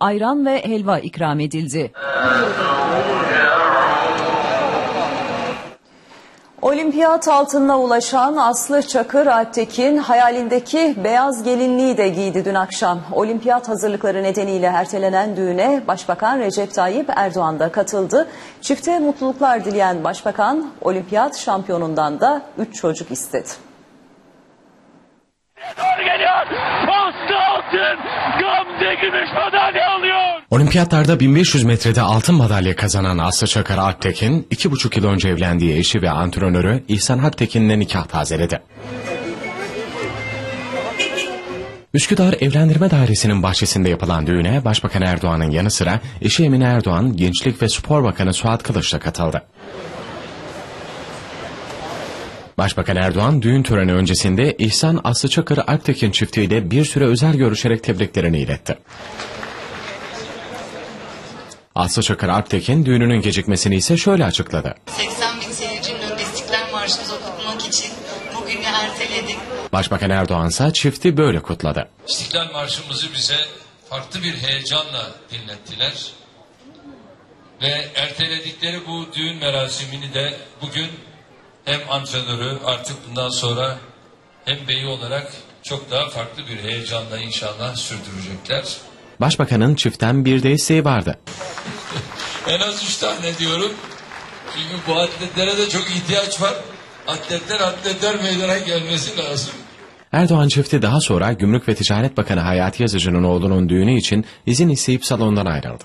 ayran ve helva ikram edildi. Olimpiyat altınına ulaşan Aslı Çakır Alptekin hayalindeki beyaz gelinliği de giydi dün akşam. Olimpiyat hazırlıkları nedeniyle ertelenen düğüne Başbakan Recep Tayyip Erdoğan da katıldı. Çifte mutluluklar dileyen Başbakan olimpiyat şampiyonundan da 3 çocuk istedi. Olimpiyatlarda 1500 metrede altın madalya kazanan Aslı Çakar Alptekin, 2,5 yıl önce evlendiği eşi ve antrenörü İhsan Alptekin'le nikah tazeledi. Üsküdar Evlendirme Dairesi'nin bahçesinde yapılan düğüne Başbakan Erdoğan'ın yanı sıra eşi Emine Erdoğan, Gençlik ve Spor Bakanı Suat Kılıç da katıldı. Başbakan Erdoğan düğün töreni öncesinde İhsan Aslı Çakır Alptekin çiftiyle bir süre özel görüşerek tebriklerini iletti. Aslı Çakır Alptekin düğününün gecikmesini ise şöyle açıkladı. 80 bin seyircinin önünde İstiklal Marşımızı okutmak için bugünü erteledik. Başbakan Erdoğan ise çifti böyle kutladı. İstiklal Marşımızı bize farklı bir heyecanla dinlettiler. Ve erteledikleri bu düğün merasimini de bugün hem antrenörü artık bundan sonra hem beyi olarak çok daha farklı bir heyecanla inşallah sürdürecekler. Başbakanın çiftten bir de isteği vardı. En az üç tane diyorum. Çünkü bu atletlere de çok ihtiyaç var. Atletler atletler meydana gelmesi lazım. Erdoğan çifti daha sonra Gümrük ve Ticaret Bakanı Hayati Yazıcı'nın oğlunun düğünü için izin isteyip salondan ayrıldı.